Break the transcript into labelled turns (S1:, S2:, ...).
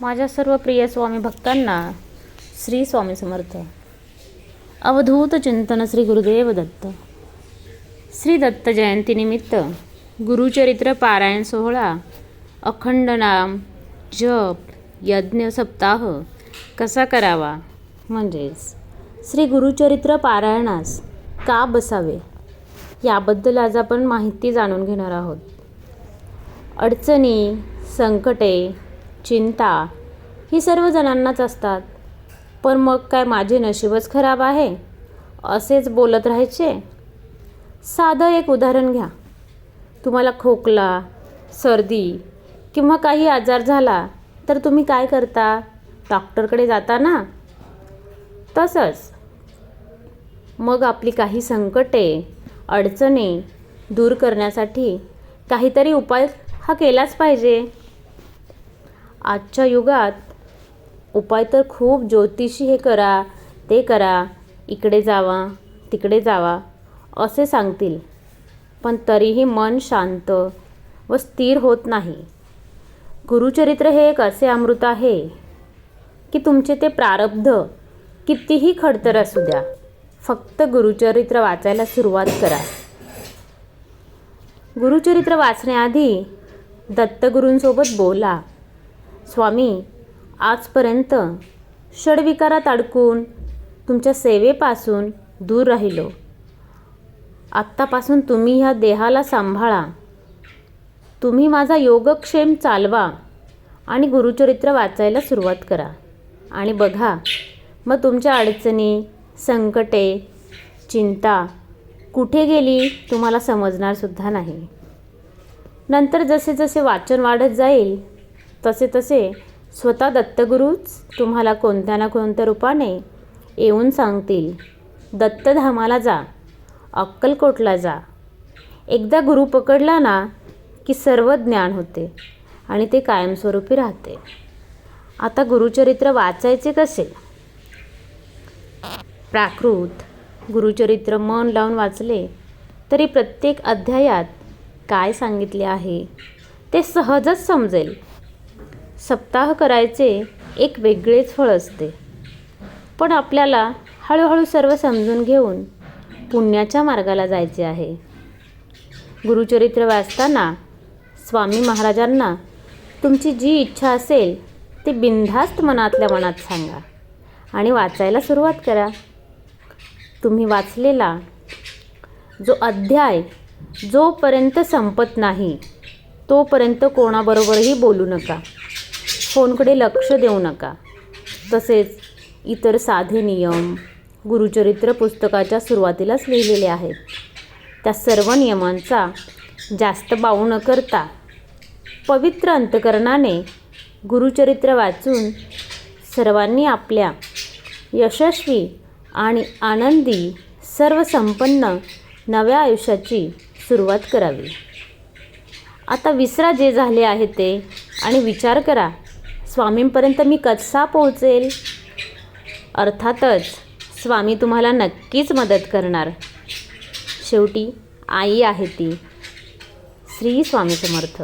S1: माझ्या सर्व प्रिय स्वामी भक्तांना श्री स्वामी समर्थ. अवधूत चिंतन श्री गुरुदेव दत्त. श्री दत्त जयंतीनिमित्त गुरुचरित्र पारायण सोहळा अखंड नाम जप यज्ञ सप्ताह कसा करावा? म्हणजेच श्री गुरुचरित्र पारायणास का बसावे? याबद्दल आज आपण माहिती जाणून घेणार आहोत. अडचणी संकटे चिंता. ही सर्व जणांनाच असतात. पण मग काय माझे नशीबच खराब आहे? असेच बोलत राहायचे? साधं एक उदाहरण घ्या. तुम्हाला खोकला सर्दी किंवा काही आजार झाला तर तुम्ही काय करता? डॉक्टरकडे जाता ना? तसंच. मग आपली काही संकटे अडचणी दूर करण्यासाठी काहीतरी उपाय हा केलाच पाहिजे. आजच्या युगात उपाय तर खूप ज्योतिषी हे करा ते करा इकडे जावा तिकडे जावा असे सांगतील. पण तरीही मन शांत व स्थिर होत नाही. गुरुचरित्र हे एक असे अमृत आहे की तुमचे ते प्रारब्ध कितीही खडतर असू द्या फक्त गुरुचरित्र वाचायला सुरुवात करा. गुरुचरित्र वाचण्याआधी दत्तगुरूंसोबत बोला. स्वामी आजपर्यंत षडविकारात अडकून तुमच्या सेवेपासून दूर राहिलो. आत्तापासून तुम्ही ह्या देहाला सांभाळा. तुम्ही माझा योगक्षेम चालवा आणि गुरुचरित्र वाचायला सुरुवात करा. आणि बघा मग तुमच्या अडचणी संकटे चिंता कुठे गेली तुम्हाला समजणारसुद्धा नाही. नंतर जसे जसे वाचन वाढत जाईल तसे तसे स्वतः दत्तगुरूच तुम्हाला कोणत्या ना कोणत्या रूपाने येऊन सांगतील. दत्तधामाला जा. अक्कलकोटला जा. एकदा गुरु पकडला ना की सर्व ज्ञान होते आणि ते कायमस्वरूपी राहते. आता गुरुचरित्र वाचायचे कसे? प्राकृत गुरुचरित्र मन लावून वाचले तरी प्रत्येक अध्यायात काय सांगितले आहे ते सहजच समजेल. सप्ताह करायचे एक वेगळेच फळ असते. पण आपल्याला हळूहळू सर्व समजून घेऊन पुण्याच्या मार्गाला जायचे आहे. गुरुचरित्र वाचताना स्वामी महाराजांना तुमची जी इच्छा असेल ती बिनधास्त मनातल्या मनात सांगा आणि वाचायला सुरुवात करा. तुम्ही वाचलेला जो अध्याय जोपर्यंत संपत नाही तोपर्यंत कोणाबरोबरही बोलू नका. फोनकडे लक्ष देऊ नका. तसेच इतर साधे नियम गुरुचरित्र पुस्तकाच्या सुरुवातीलाच लिहिलेले आहेत. त्या सर्व नियमांचा जास्त बाऊ न करता पवित्र अंतकरणाने गुरुचरित्र वाचून सर्वांनी आपल्या यशस्वी आणि आनंदी सर्वसंपन्न नव्या आयुष्याची सुरुवात करावी. आता विसरा जे झाले आहे ते आणि विचार करा. स्वामींपर्यंत मी कसा पोहोचेल? अर्थातच स्वामी तुम्हाला नक्कीच मदत करणार. शेवटी आई आहे ती. श्री स्वामी समर्थ.